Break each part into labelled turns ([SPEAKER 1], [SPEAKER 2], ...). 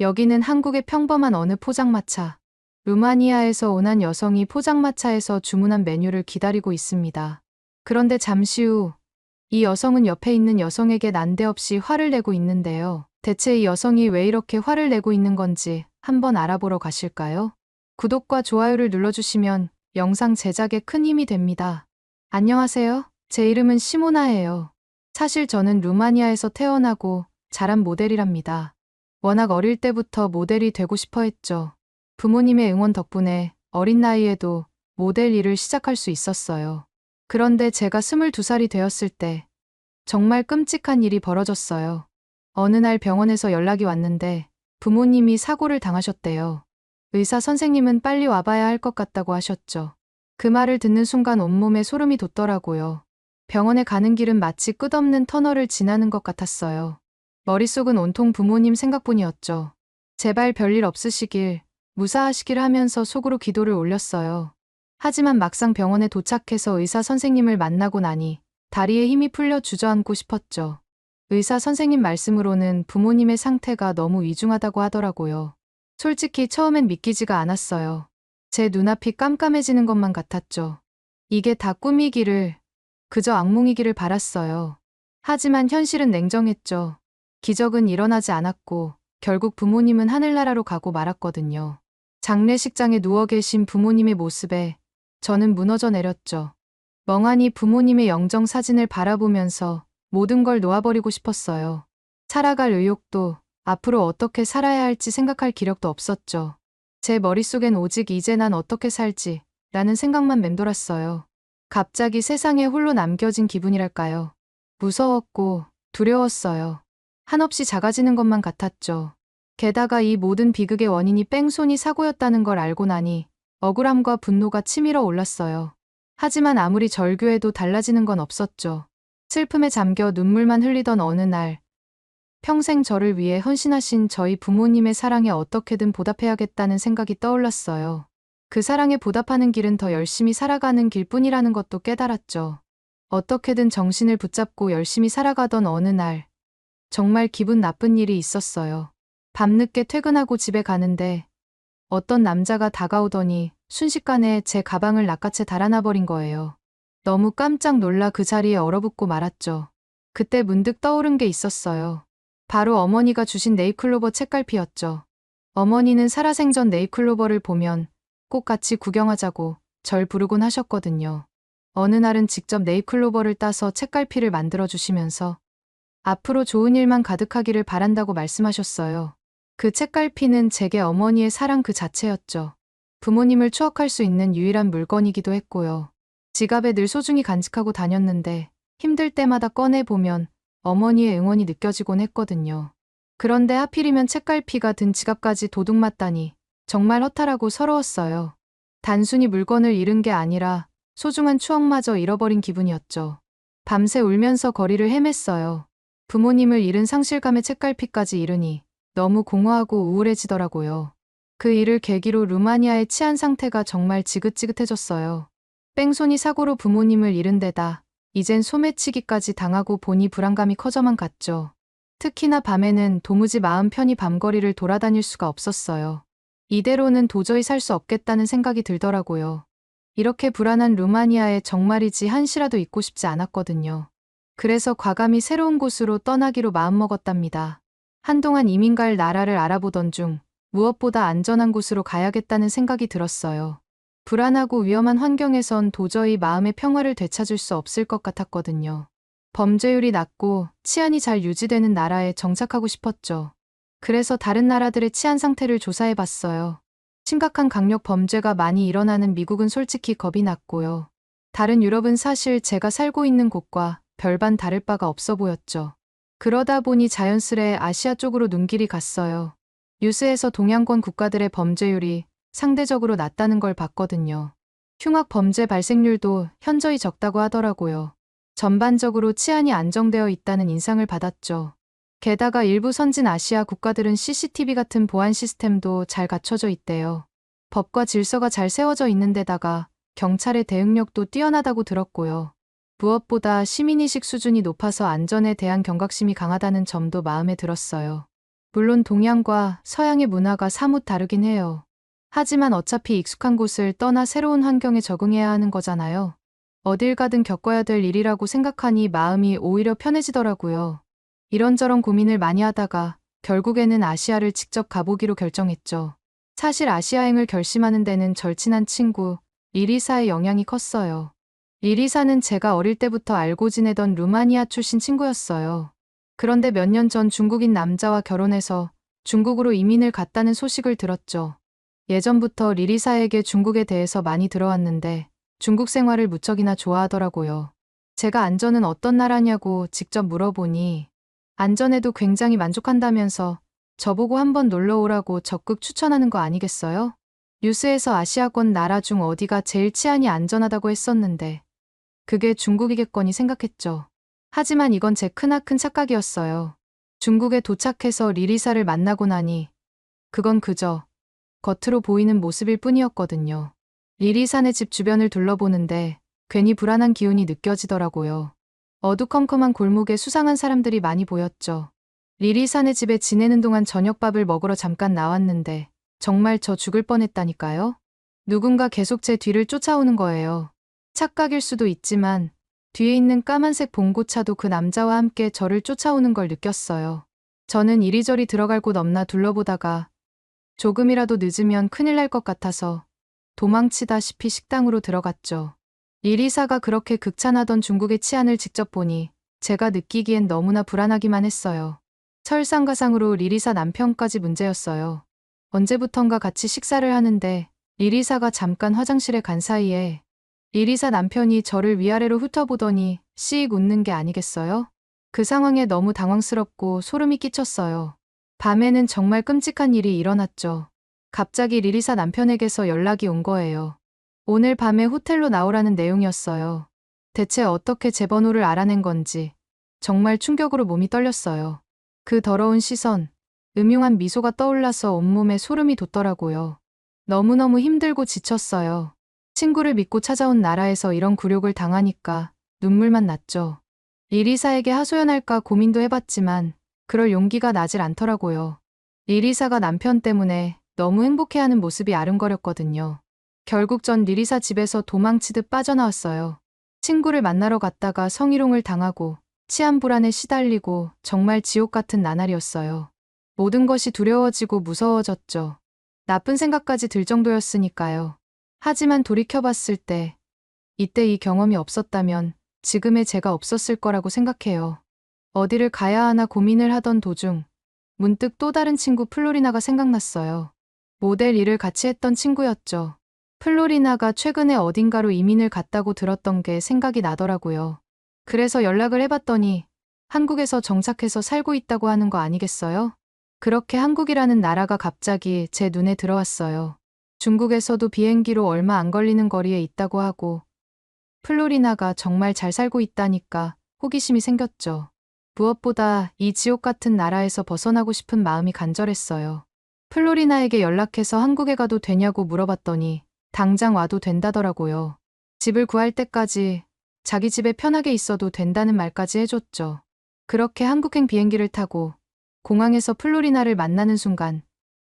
[SPEAKER 1] 여기는 한국의 평범한 어느 포장마차. 루마니아에서 온 한 여성이 포장마차에서 주문한 메뉴를 기다리고 있습니다. 그런데 잠시 후, 이 여성은 옆에 있는 여성에게 난데없이 화를 내고 있는데요. 대체 이 여성이 왜 이렇게 화를 내고 있는 건지 한번 알아보러 가실까요? 구독과 좋아요를 눌러주시면 영상 제작에 큰 힘이 됩니다. 안녕하세요. 제 이름은 시모나예요. 사실 저는 루마니아에서 태어나고 자란 모델이랍니다. 워낙 어릴 때부터 모델이 되고 싶어 했죠. 부모님의 응원 덕분에 어린 나이에도 모델 일을 시작할 수 있었어요. 그런데 제가 22살이 되었을 때 정말 끔찍한 일이 벌어졌어요. 어느 날 병원에서 연락이 왔는데 부모님이 사고를 당하셨대요. 의사 선생님은 빨리 와봐야 할 것 같다고 하셨죠. 그 말을 듣는 순간 온몸에 소름이 돋더라고요. 병원에 가는 길은 마치 끝없는 터널을 지나는 것 같았어요. 머릿속은 온통 부모님 생각뿐이었죠. 제발 별일 없으시길, 무사하시길 하면서 속으로 기도를 올렸어요. 하지만 막상 병원에 도착해서 의사 선생님을 만나고 나니 다리에 힘이 풀려 주저앉고 싶었죠. 의사 선생님 말씀으로는 부모님의 상태가 너무 위중하다고 하더라고요. 솔직히 처음엔 믿기지가 않았어요. 제 눈앞이 깜깜해지는 것만 같았죠. 이게 다 꿈이기를, 그저 악몽이기를 바랐어요. 하지만 현실은 냉정했죠. 기적은 일어나지 않았고, 결국 부모님은 하늘나라로 가고 말았거든요. 장례식장에 누워 계신 부모님의 모습에 저는 무너져 내렸죠. 멍하니 부모님의 영정 사진을 바라보면서 모든 걸 놓아버리고 싶었어요. 살아갈 의욕도 앞으로 어떻게 살아야 할지 생각할 기력도 없었죠. 제 머릿속엔 오직 이제 난 어떻게 살지 라는 생각만 맴돌았어요. 갑자기 세상에 홀로 남겨진 기분이랄까요. 무서웠고 두려웠어요. 한없이 작아지는 것만 같았죠. 게다가 이 모든 비극의 원인이 뺑소니 사고였다는 걸 알고 나니 억울함과 분노가 치밀어 올랐어요. 하지만 아무리 절규해도 달라지는 건 없었죠. 슬픔에 잠겨 눈물만 흘리던 어느 날, 평생 저를 위해 헌신하신 저희 부모님의 사랑에 어떻게든 보답해야겠다는 생각이 떠올랐어요. 그 사랑에 보답하는 길은 더 열심히 살아가는 길뿐이라는 것도 깨달았죠. 어떻게든 정신을 붙잡고 열심히 살아가던 어느 날, 정말 기분 나쁜 일이 있었어요. 밤늦게 퇴근하고 집에 가는데 어떤 남자가 다가오더니 순식간에 제 가방을 낚아채 달아나 버린 거예요. 너무 깜짝 놀라 그 자리에 얼어붙고 말았죠. 그때 문득 떠오른 게 있었어요. 바로 어머니가 주신 네이클로버 책갈피였죠. 어머니는 살아생전 네이클로버를 보면 꼭 같이 구경하자고 절 부르곤 하셨거든요. 어느 날은 직접 네이클로버를 따서 책갈피를 만들어 주시면서 앞으로 좋은 일만 가득하기를 바란다고 말씀하셨어요. 그 책갈피는 제게 어머니의 사랑 그 자체였죠. 부모님을 추억할 수 있는 유일한 물건이기도 했고요. 지갑에 늘 소중히 간직하고 다녔는데 힘들 때마다 꺼내보면 어머니의 응원이 느껴지곤 했거든요. 그런데 하필이면 책갈피가 든 지갑까지 도둑 맞다니 정말 허탈하고 서러웠어요. 단순히 물건을 잃은 게 아니라 소중한 추억마저 잃어버린 기분이었죠. 밤새 울면서 거리를 헤맸어요. 부모님을 잃은 상실감에 책갈피까지 잃으니 너무 공허하고 우울해지더라고요. 그 일을 계기로 루마니아의 치안 상태가 정말 지긋지긋해졌어요. 뺑소니 사고로 부모님을 잃은 데다 이젠 소매치기까지 당하고 보니 불안감이 커져만 갔죠. 특히나 밤에는 도무지 마음 편히 밤거리를 돌아다닐 수가 없었어요. 이대로는 도저히 살 수 없겠다는 생각이 들더라고요. 이렇게 불안한 루마니아에 정말이지 한시라도 있고 싶지 않았거든요. 그래서 과감히 새로운 곳으로 떠나기로 마음먹었답니다. 한동안 이민 갈 나라를 알아보던 중 무엇보다 안전한 곳으로 가야겠다는 생각이 들었어요. 불안하고 위험한 환경에선 도저히 마음의 평화를 되찾을 수 없을 것 같았거든요. 범죄율이 낮고 치안이 잘 유지되는 나라에 정착하고 싶었죠. 그래서 다른 나라들의 치안 상태를 조사해 봤어요. 심각한 강력 범죄가 많이 일어나는 미국은 솔직히 겁이 났고요. 다른 유럽은 사실 제가 살고 있는 곳과 별반 다를 바가 없어 보였죠. 그러다 보니 자연스레 아시아 쪽으로 눈길이 갔어요. 뉴스에서 동양권 국가들의 범죄율이 상대적으로 낮다는 걸 봤거든요. 흉악 범죄 발생률도 현저히 적다고 하더라고요. 전반적으로 치안이 안정되어 있다는 인상을 받았죠. 게다가 일부 선진 아시아 국가들은 CCTV 같은 보안 시스템도 잘 갖춰져 있대요. 법과 질서가 잘 세워져 있는 데다가 경찰의 대응력도 뛰어나다고 들었고요. 무엇보다 시민의식 수준이 높아서 안전에 대한 경각심이 강하다는 점도 마음에 들었어요. 물론 동양과 서양의 문화가 사뭇 다르긴 해요. 하지만 어차피 익숙한 곳을 떠나 새로운 환경에 적응해야 하는 거잖아요. 어딜 가든 겪어야 될 일이라고 생각하니 마음이 오히려 편해지더라고요. 이런저런 고민을 많이 하다가 결국에는 아시아를 직접 가보기로 결정했죠. 사실 아시아행을 결심하는 데는 절친한 친구 리리사의 영향이 컸어요. 리리사는 제가 어릴 때부터 알고 지내던 루마니아 출신 친구였어요. 그런데 몇 년 전 중국인 남자와 결혼해서 중국으로 이민을 갔다는 소식을 들었죠. 예전부터 리리사에게 중국에 대해서 많이 들어왔는데 중국 생활을 무척이나 좋아하더라고요. 제가 안전은 어떤 나라냐고 직접 물어보니 안전에도 굉장히 만족한다면서 저보고 한번 놀러 오라고 적극 추천하는 거 아니겠어요? 뉴스에서 아시아권 나라 중 어디가 제일 치안이 안전하다고 했었는데 그게 중국이겠거니 생각했죠. 하지만 이건 제 크나큰 착각이었어요. 중국에 도착해서 리리사를 만나고 나니 그건 그저 겉으로 보이는 모습일 뿐이었거든요. 리리사네 집 주변을 둘러보는데 괜히 불안한 기운이 느껴지더라고요. 어두컴컴한 골목에 수상한 사람들이 많이 보였죠. 리리사네 집에 지내는 동안 저녁밥을 먹으러 잠깐 나왔는데 정말 저 죽을 뻔했다니까요. 누군가 계속 제 뒤를 쫓아오는 거예요. 착각일 수도 있지만 뒤에 있는 까만색 봉고차도 그 남자와 함께 저를 쫓아오는 걸 느꼈어요. 저는 이리저리 들어갈 곳 없나 둘러보다가 조금이라도 늦으면 큰일 날 것 같아서 도망치다시피 식당으로 들어갔죠. 리리사가 그렇게 극찬하던 중국의 치안을 직접 보니 제가 느끼기엔 너무나 불안하기만 했어요. 설상가상으로 리리사 남편까지 문제였어요. 언제부턴가 같이 식사를 하는데 리리사가 잠깐 화장실에 간 사이에 리리사 남편이 저를 위아래로 훑어보더니 씩 웃는 게 아니겠어요? 그 상황에 너무 당황스럽고 소름이 끼쳤어요. 밤에는 정말 끔찍한 일이 일어났죠. 갑자기 리리사 남편에게서 연락이 온 거예요. 오늘 밤에 호텔로 나오라는 내용이었어요. 대체 어떻게 제 번호를 알아낸 건지 정말 충격으로 몸이 떨렸어요. 그 더러운 시선, 음흉한 미소가 떠올라서 온몸에 소름이 돋더라고요. 너무너무 힘들고 지쳤어요. 친구를 믿고 찾아온 나라에서 이런 굴욕을 당하니까 눈물만 났죠. 리리사에게 하소연할까 고민도 해봤지만 그럴 용기가 나질 않더라고요. 리리사가 남편 때문에 너무 행복해하는 모습이 아른거렸거든요. 결국 전 리리사 집에서 도망치듯 빠져나왔어요. 친구를 만나러 갔다가 성희롱을 당하고 치안 불안에 시달리고 정말 지옥 같은 나날이었어요. 모든 것이 두려워지고 무서워졌죠. 나쁜 생각까지 들 정도였으니까요. 하지만 돌이켜봤을 때 이때 이 경험이 없었다면 지금의 제가 없었을 거라고 생각해요. 어디를 가야 하나 고민을 하던 도중 문득 또 다른 친구 플로리나가 생각났어요. 모델 일을 같이 했던 친구였죠. 플로리나가 최근에 어딘가로 이민을 갔다고 들었던 게 생각이 나더라고요. 그래서 연락을 해봤더니 한국에서 정착해서 살고 있다고 하는 거 아니겠어요? 그렇게 한국이라는 나라가 갑자기 제 눈에 들어왔어요. 중국에서도 비행기로 얼마 안 걸리는 거리에 있다고 하고 플로리나가 정말 잘 살고 있다니까 호기심이 생겼죠. 무엇보다 이 지옥 같은 나라에서 벗어나고 싶은 마음이 간절했어요. 플로리나에게 연락해서 한국에 가도 되냐고 물어봤더니 당장 와도 된다더라고요. 집을 구할 때까지 자기 집에 편하게 있어도 된다는 말까지 해줬죠. 그렇게 한국행 비행기를 타고 공항에서 플로리나를 만나는 순간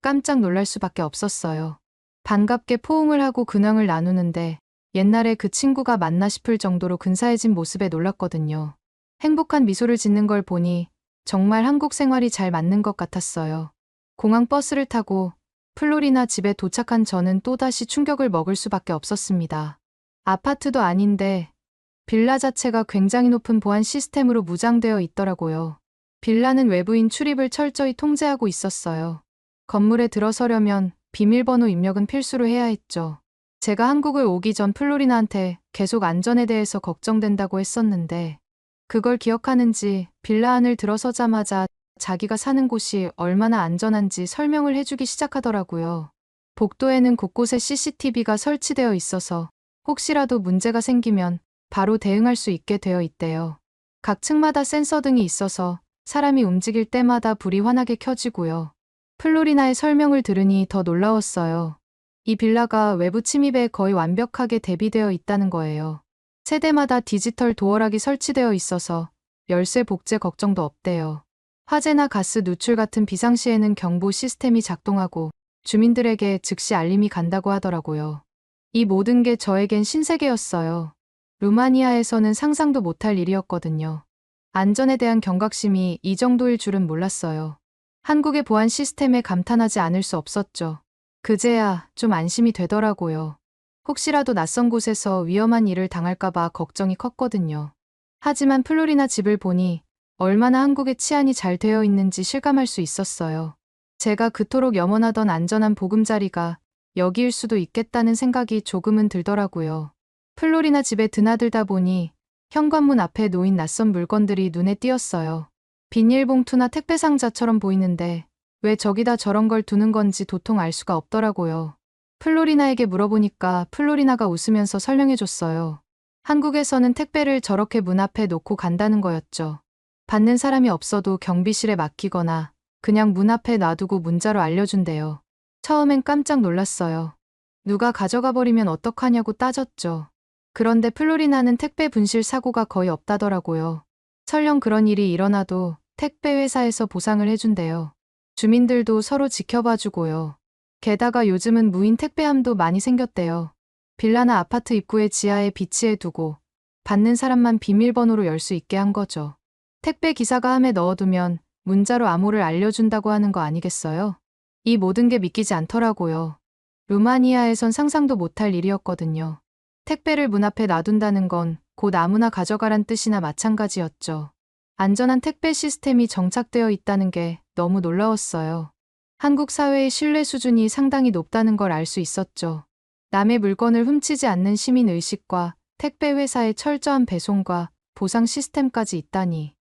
[SPEAKER 1] 깜짝 놀랄 수밖에 없었어요. 반갑게 포옹을 하고 근황을 나누는데 옛날에 그 친구가 맞나 싶을 정도로 근사해진 모습에 놀랐거든요. 행복한 미소를 짓는 걸 보니 정말 한국 생활이 잘 맞는 것 같았어요. 공항 버스를 타고 플로리나 집에 도착한 저는 또다시 충격을 먹을 수밖에 없었습니다. 아파트도 아닌데 빌라 자체가 굉장히 높은 보안 시스템으로 무장되어 있더라고요. 빌라는 외부인 출입을 철저히 통제하고 있었어요. 건물에 들어서려면 비밀번호 입력은 필수로 해야 했죠. 제가 한국을 오기 전 플로리나한테 계속 안전에 대해서 걱정된다고 했었는데 그걸 기억하는지 빌라 안을 들어서자마자 자기가 사는 곳이 얼마나 안전한지 설명을 해주기 시작하더라고요. 복도에는 곳곳에 CCTV가 설치되어 있어서 혹시라도 문제가 생기면 바로 대응할 수 있게 되어 있대요. 각 층마다 센서 등이 있어서 사람이 움직일 때마다 불이 환하게 켜지고요. 플로리나의 설명을 들으니 더 놀라웠어요. 이 빌라가 외부 침입에 거의 완벽하게 대비되어 있다는 거예요. 세대마다 디지털 도어락이 설치되어 있어서 열쇠 복제 걱정도 없대요. 화재나 가스 누출 같은 비상시에는 경보 시스템이 작동하고 주민들에게 즉시 알림이 간다고 하더라고요. 이 모든 게 저에겐 신세계였어요. 루마니아에서는 상상도 못할 일이었거든요. 안전에 대한 경각심이 이 정도일 줄은 몰랐어요. 한국의 보안 시스템에 감탄하지 않을 수 없었죠. 그제야 좀 안심이 되더라고요. 혹시라도 낯선 곳에서 위험한 일을 당할까봐 걱정이 컸거든요. 하지만 플로리나 집을 보니 얼마나 한국의 치안이 잘 되어 있는지 실감할 수 있었어요. 제가 그토록 염원하던 안전한 보금자리가 여기일 수도 있겠다는 생각이 조금은 들더라고요. 플로리나 집에 드나들다 보니 현관문 앞에 놓인 낯선 물건들이 눈에 띄었어요. 비닐봉투나 택배 상자처럼 보이는데 왜 저기다 저런 걸 두는 건지 도통 알 수가 없더라고요. 플로리나에게 물어보니까 플로리나가 웃으면서 설명해줬어요. 한국에서는 택배를 저렇게 문 앞에 놓고 간다는 거였죠. 받는 사람이 없어도 경비실에 맡기거나 그냥 문 앞에 놔두고 문자로 알려준대요. 처음엔 깜짝 놀랐어요. 누가 가져가 버리면 어떡하냐고 따졌죠. 그런데 플로리나는 택배 분실 사고가 거의 없다더라고요. 설령 그런 일이 일어나도 택배 회사에서 보상을 해준대요. 주민들도 서로 지켜봐주고요. 게다가 요즘은 무인 택배함도 많이 생겼대요. 빌라나 아파트 입구의 지하에 비치해 두고 받는 사람만 비밀번호로 열 수 있게 한 거죠. 택배 기사가 함에 넣어두면 문자로 암호를 알려준다고 하는 거 아니겠어요? 이 모든 게 믿기지 않더라고요. 루마니아에선 상상도 못할 일이었거든요. 택배를 문 앞에 놔둔다는 건 곧 아무나 가져가란 뜻이나 마찬가지였죠. 안전한 택배 시스템이 정착되어 있다는 게 너무 놀라웠어요. 한국 사회의 신뢰 수준이 상당히 높다는 걸 알 수 있었죠. 남의 물건을 훔치지 않는 시민 의식과 택배 회사의 철저한 배송과 보상 시스템까지 있다니.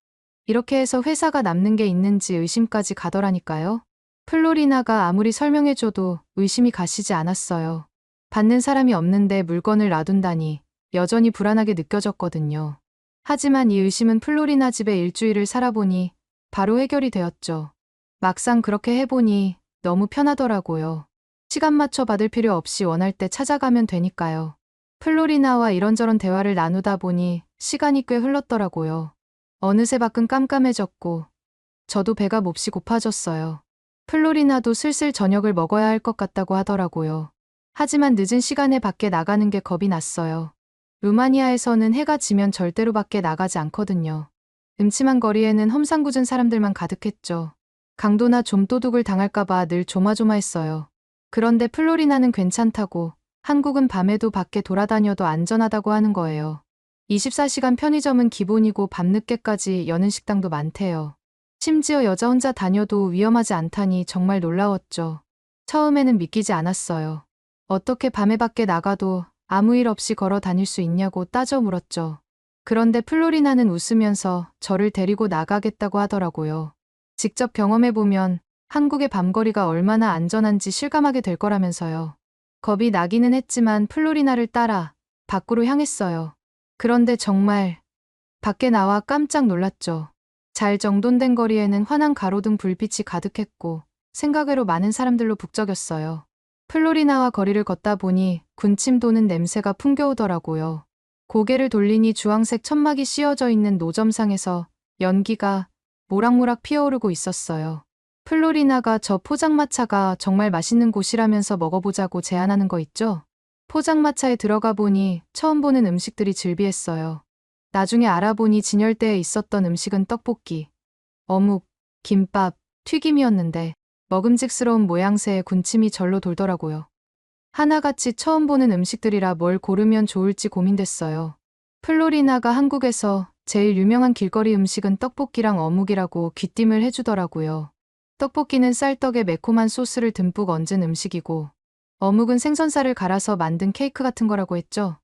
[SPEAKER 1] 이렇게 해서 회사가 남는 게 있는지 의심까지 가더라니까요. 플로리나가 아무리 설명해줘도 의심이 가시지 않았어요. 받는 사람이 없는데 물건을 놔둔다니 여전히 불안하게 느껴졌거든요. 하지만 이 의심은 플로리나 집에 일주일을 살아보니 바로 해결이 되었죠. 막상 그렇게 해보니 너무 편하더라고요. 시간 맞춰 받을 필요 없이 원할 때 찾아가면 되니까요. 플로리나와 이런저런 대화를 나누다 보니 시간이 꽤 흘렀더라고요. 어느새 밖은 깜깜해졌고 저도 배가 몹시 고파졌어요. 플로리나도 슬슬 저녁을 먹어야 할 것 같다고 하더라고요. 하지만 늦은 시간에 밖에 나가는 게 겁이 났어요. 루마니아에서는 해가 지면 절대로 밖에 나가지 않거든요. 음침한 거리에는 험상궂은 사람들만 가득했죠. 강도나 좀도둑을 당할까봐 늘 조마조마했어요. 그런데 플로리나는 괜찮다고 한국은 밤에도 밖에 돌아다녀도 안전하다고 하는 거예요. 24시간 편의점은 기본이고 밤늦게까지 여는 식당도 많대요. 심지어 여자 혼자 다녀도 위험하지 않다니 정말 놀라웠죠. 처음에는 믿기지 않았어요. 어떻게 밤에 밖에 나가도 아무 일 없이 걸어 다닐 수 있냐고 따져 물었죠. 그런데 플로리나는 웃으면서 저를 데리고 나가겠다고 하더라고요. 직접 경험해보면 한국의 밤거리가 얼마나 안전한지 실감하게 될 거라면서요. 겁이 나기는 했지만 플로리나를 따라 밖으로 향했어요. 그런데 정말 밖에 나와 깜짝 놀랐죠. 잘 정돈된 거리에는 환한 가로등 불빛이 가득했고 생각외로 많은 사람들로 북적였어요. 플로리나와 거리를 걷다 보니 군침 도는 냄새가 풍겨오더라고요. 고개를 돌리니 주황색 천막이 씌어져 있는 노점상에서 연기가 모락모락 피어오르고 있었어요. 플로리나가 저 포장마차가 정말 맛있는 곳이라면서 먹어보자고 제안하는 거 있죠? 포장마차에 들어가 보니 처음 보는 음식들이 즐비했어요. 나중에 알아보니 진열대에 있었던 음식은 떡볶이, 어묵, 김밥, 튀김이었는데 먹음직스러운 모양새에 군침이 절로 돌더라고요. 하나같이 처음 보는 음식들이라 뭘 고르면 좋을지 고민됐어요. 플로리나가 한국에서 제일 유명한 길거리 음식은 떡볶이랑 어묵이라고 귀띔을 해주더라고요. 떡볶이는 쌀떡에 매콤한 소스를 듬뿍 얹은 음식이고, 어묵은 생선살을 갈아서 만든 케이크 같은 거라고 했죠.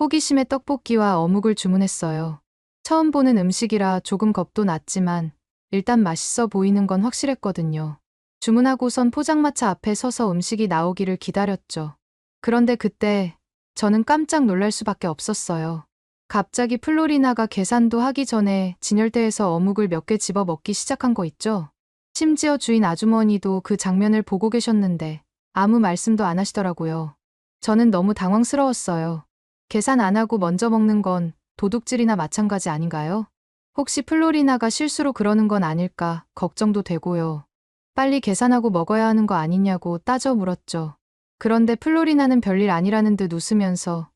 [SPEAKER 1] 호기심에 떡볶이와 어묵을 주문했어요. 처음 보는 음식이라 조금 겁도 났지만, 일단 맛있어 보이는 건 확실했거든요. 주문하고선 포장마차 앞에 서서 음식이 나오기를 기다렸죠. 그런데 그때 저는 깜짝 놀랄 수밖에 없었어요. 갑자기 플로리나가 계산도 하기 전에 진열대에서 어묵을 몇 개 집어 먹기 시작한 거 있죠? 심지어 주인 아주머니도 그 장면을 보고 계셨는데 아무 말씀도 안 하시더라고요. 저는 너무 당황스러웠어요. 계산 안 하고 먼저 먹는 건 도둑질이나 마찬가지 아닌가요? 혹시 플로리나가 실수로 그러는 건 아닐까 걱정도 되고요. 빨리 계산하고 먹어야 하는 거 아니냐고 따져 물었죠. 그런데 플로리나는 별일 아니라는 듯 웃으면서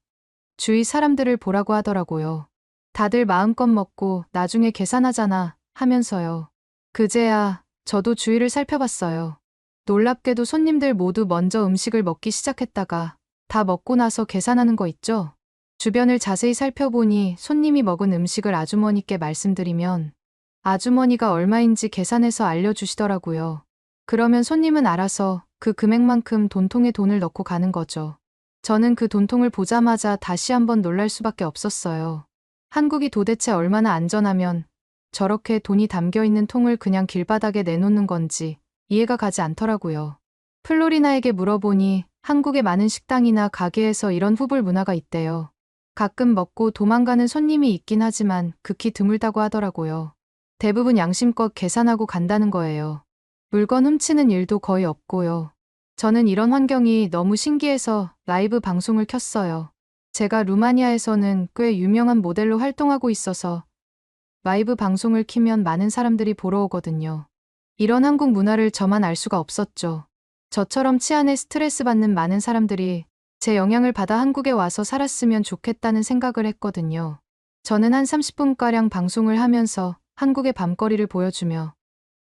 [SPEAKER 1] 주위 사람들을 보라고 하더라고요. 다들 마음껏 먹고 나중에 계산하잖아 하면서요. 그제야 저도 주위를 살펴봤어요. 놀랍게도 손님들 모두 먼저 음식을 먹기 시작했다가 다 먹고 나서 계산하는 거 있죠? 주변을 자세히 살펴보니 손님이 먹은 음식을 아주머니께 말씀드리면 아주머니가 얼마인지 계산해서 알려주시더라고요. 그러면 손님은 알아서 그 금액만큼 돈통에 돈을 넣고 가는 거죠. 저는 그 돈통을 보자마자 다시 한번 놀랄 수밖에 없었어요. 한국이 도대체 얼마나 안전하면 저렇게 돈이 담겨 있는 통을 그냥 길바닥에 내놓는 건지 이해가 가지 않더라고요. 플로리나에게 물어보니 한국의 많은 식당이나 가게에서 이런 후불 문화가 있대요. 가끔 먹고 도망가는 손님이 있긴 하지만 극히 드물다고 하더라고요. 대부분 양심껏 계산하고 간다는 거예요. 물건 훔치는 일도 거의 없고요. 저는 이런 환경이 너무 신기해서 라이브 방송을 켰어요. 제가 루마니아에서는 꽤 유명한 모델로 활동하고 있어서 라이브 방송을 키면 많은 사람들이 보러 오거든요. 이런 한국 문화를 저만 알 수가 없었죠. 저처럼 치안에 스트레스 받는 많은 사람들이 제 영향을 받아 한국에 와서 살았으면 좋겠다는 생각을 했거든요. 저는 한 30분가량 방송을 하면서 한국의 밤거리를 보여주며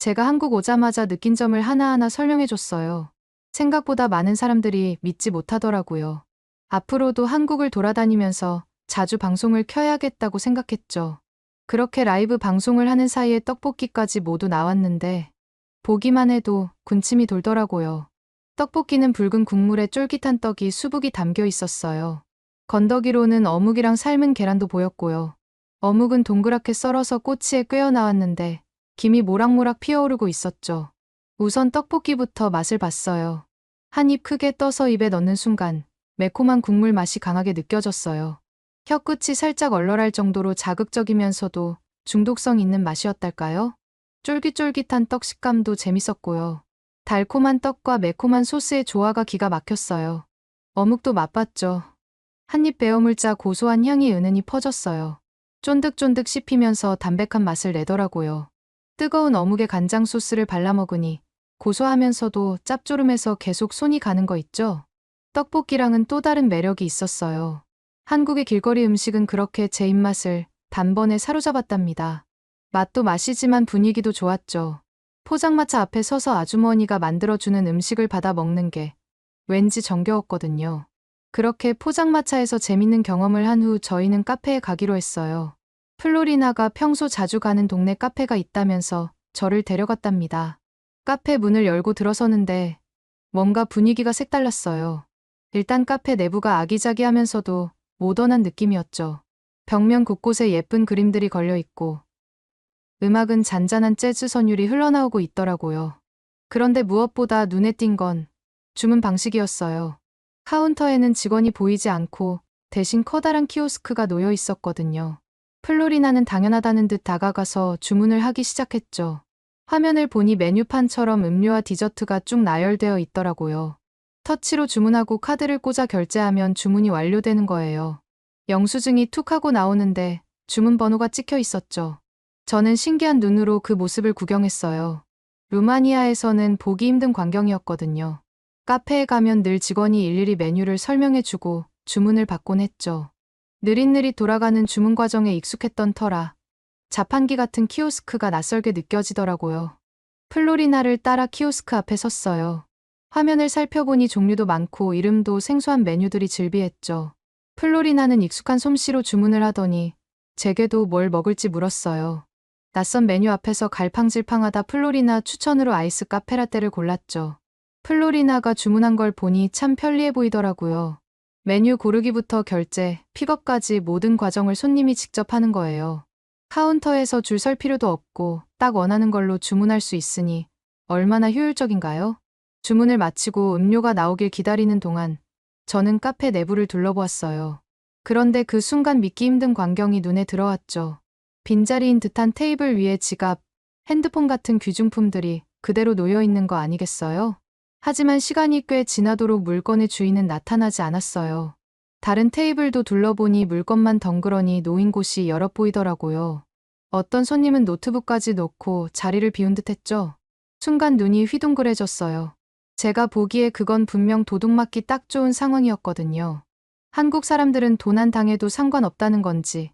[SPEAKER 1] 제가 한국 오자마자 느낀 점을 하나하나 설명해 줬어요. 생각보다 많은 사람들이 믿지 못하더라고요. 앞으로도 한국을 돌아다니면서 자주 방송을 켜야겠다고 생각했죠. 그렇게 라이브 방송을 하는 사이에 떡볶이까지 모두 나왔는데 보기만 해도 군침이 돌더라고요. 떡볶이는 붉은 국물에 쫄깃한 떡이 수북이 담겨 있었어요. 건더기로는 어묵이랑 삶은 계란도 보였고요. 어묵은 동그랗게 썰어서 꼬치에 꿰어 나왔는데 김이 모락모락 피어오르고 있었죠. 우선 떡볶이부터 맛을 봤어요. 한 입 크게 떠서 입에 넣는 순간 매콤한 국물 맛이 강하게 느껴졌어요. 혀끝이 살짝 얼얼할 정도로 자극적이면서도 중독성 있는 맛이었달까요? 쫄깃쫄깃한 떡 식감도 재밌었고요. 달콤한 떡과 매콤한 소스의 조화가 기가 막혔어요. 어묵도 맛봤죠. 한입 베어 물자 고소한 향이 은은히 퍼졌어요. 쫀득쫀득 씹히면서 담백한 맛을 내더라고요. 뜨거운 어묵에 간장 소스를 발라 먹으니 고소하면서도 짭조름해서 계속 손이 가는 거 있죠? 떡볶이랑은 또 다른 매력이 있었어요. 한국의 길거리 음식은 그렇게 제 입맛을 단번에 사로잡았답니다. 맛도 맛이지만 분위기도 좋았죠. 포장마차 앞에 서서 아주머니가 만들어주는 음식을 받아 먹는 게 왠지 정겨웠거든요. 그렇게 포장마차에서 재밌는 경험을 한 후 저희는 카페에 가기로 했어요. 플로리나가 평소 자주 가는 동네 카페가 있다면서 저를 데려갔답니다. 카페 문을 열고 들어서는데 뭔가 분위기가 색달랐어요. 일단 카페 내부가 아기자기하면서도 모던한 느낌이었죠. 벽면 곳곳에 예쁜 그림들이 걸려 있고 음악은 잔잔한 재즈 선율이 흘러나오고 있더라고요. 그런데 무엇보다 눈에 띈 건 주문 방식이었어요. 카운터에는 직원이 보이지 않고 대신 커다란 키오스크가 놓여 있었거든요. 플로리나는 당연하다는 듯 다가가서 주문을 하기 시작했죠. 화면을 보니 메뉴판처럼 음료와 디저트가 쭉 나열되어 있더라고요. 터치로 주문하고 카드를 꽂아 결제하면 주문이 완료되는 거예요. 영수증이 툭 하고 나오는데 주문 번호가 찍혀 있었죠. 저는 신기한 눈으로 그 모습을 구경했어요. 루마니아에서는 보기 힘든 광경이었거든요. 카페에 가면 늘 직원이 일일이 메뉴를 설명해주고 주문을 받곤 했죠. 느릿느릿 돌아가는 주문 과정에 익숙했던 터라 자판기 같은 키오스크가 낯설게 느껴지더라고요. 플로리나를 따라 키오스크 앞에 섰어요. 화면을 살펴보니 종류도 많고 이름도 생소한 메뉴들이 즐비했죠. 플로리나는 익숙한 솜씨로 주문을 하더니 제게도 뭘 먹을지 물었어요. 낯선 메뉴 앞에서 갈팡질팡하다 플로리나 추천으로 아이스 카페라떼를 골랐죠. 플로리나가 주문한 걸 보니 참 편리해 보이더라고요. 메뉴 고르기부터 결제, 픽업까지 모든 과정을 손님이 직접 하는 거예요. 카운터에서 줄 설 필요도 없고 딱 원하는 걸로 주문할 수 있으니 얼마나 효율적인가요? 주문을 마치고 음료가 나오길 기다리는 동안 저는 카페 내부를 둘러보았어요. 그런데 그 순간 믿기 힘든 광경이 눈에 들어왔죠. 빈자리인 듯한 테이블 위에 지갑, 핸드폰 같은 귀중품들이 그대로 놓여 있는 거 아니겠어요? 하지만 시간이 꽤 지나도록 물건의 주인은 나타나지 않았어요. 다른 테이블도 둘러보니 물건만 덩그러니 놓인 곳이 여러 보이더라고요. 어떤 손님은 노트북까지 놓고 자리를 비운 듯 했죠. 순간 눈이 휘둥그레졌어요. 제가 보기에 그건 분명 도둑 맞기 딱 좋은 상황이었거든요. 한국 사람들은 도난 당해도 상관없다는 건지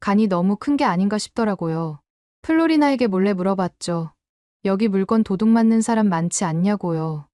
[SPEAKER 1] 간이 너무 큰 게 아닌가 싶더라고요. 플로리나에게 몰래 물어봤죠. 여기 물건 도둑 맞는 사람 많지 않냐고요.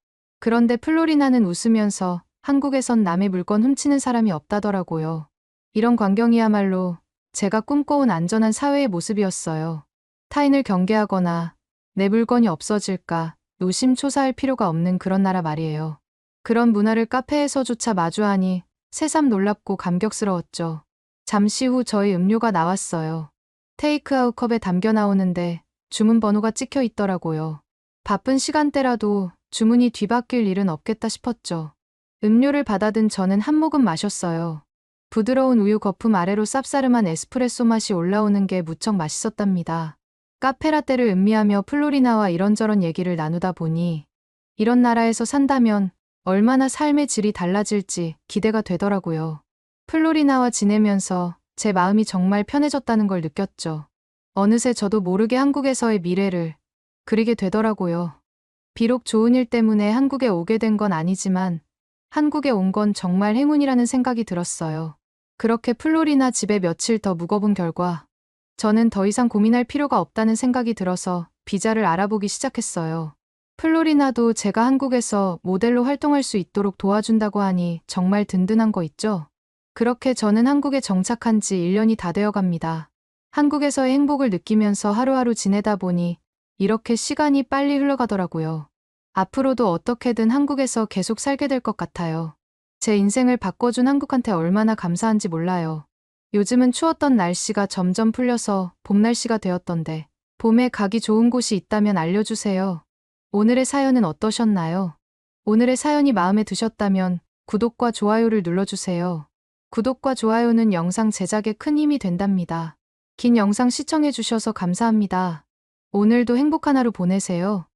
[SPEAKER 1] 그런데 플로리나는 웃으면서 한국에선 남의 물건 훔치는 사람이 없다더라고요. 이런 광경이야말로 제가 꿈꿔온 안전한 사회의 모습이었어요. 타인을 경계하거나 내 물건이 없어질까 노심초사할 필요가 없는 그런 나라 말이에요. 그런 문화를 카페에서조차 마주하니 새삼 놀랍고 감격스러웠죠. 잠시 후 저희 음료가 나왔어요. 테이크아웃 컵에 담겨 나오는데 주문 번호가 찍혀 있더라고요. 바쁜 시간대라도 주문이 뒤바뀔 일은 없겠다 싶었죠. 음료를 받아든 저는 한 모금 마셨어요. 부드러운 우유 거품 아래로 쌉싸름한 에스프레소 맛이 올라오는 게 무척 맛있었답니다. 카페라떼를 음미하며 플로리나와 이런저런 얘기를 나누다 보니 이런 나라에서 산다면 얼마나 삶의 질이 달라질지 기대가 되더라고요. 플로리나와 지내면서 제 마음이 정말 편해졌다는 걸 느꼈죠. 어느새 저도 모르게 한국에서의 미래를 그리게 되더라고요. 비록 좋은 일 때문에 한국에 오게 된 건 아니지만 한국에 온 건 정말 행운이라는 생각이 들었어요. 그렇게 플로리나 집에 며칠 더 묵어본 결과 저는 더 이상 고민할 필요가 없다는 생각이 들어서 비자를 알아보기 시작했어요. 플로리나도 제가 한국에서 모델로 활동할 수 있도록 도와준다고 하니 정말 든든한 거 있죠? 그렇게 저는 한국에 정착한 지 1년이 다 되어 갑니다. 한국에서의 행복을 느끼면서 하루하루 지내다 보니 이렇게 시간이 빨리 흘러가더라고요. 앞으로도 어떻게든 한국에서 계속 살게 될 것 같아요. 제 인생을 바꿔준 한국한테 얼마나 감사한지 몰라요. 요즘은 추웠던 날씨가 점점 풀려서 봄 날씨가 되었던데 봄에 가기 좋은 곳이 있다면 알려주세요. 오늘의 사연은 어떠셨나요? 오늘의 사연이 마음에 드셨다면 구독과 좋아요를 눌러주세요. 구독과 좋아요는 영상 제작에 큰 힘이 된답니다. 긴 영상 시청해주셔서 감사합니다. 오늘도 행복한 하루 보내세요.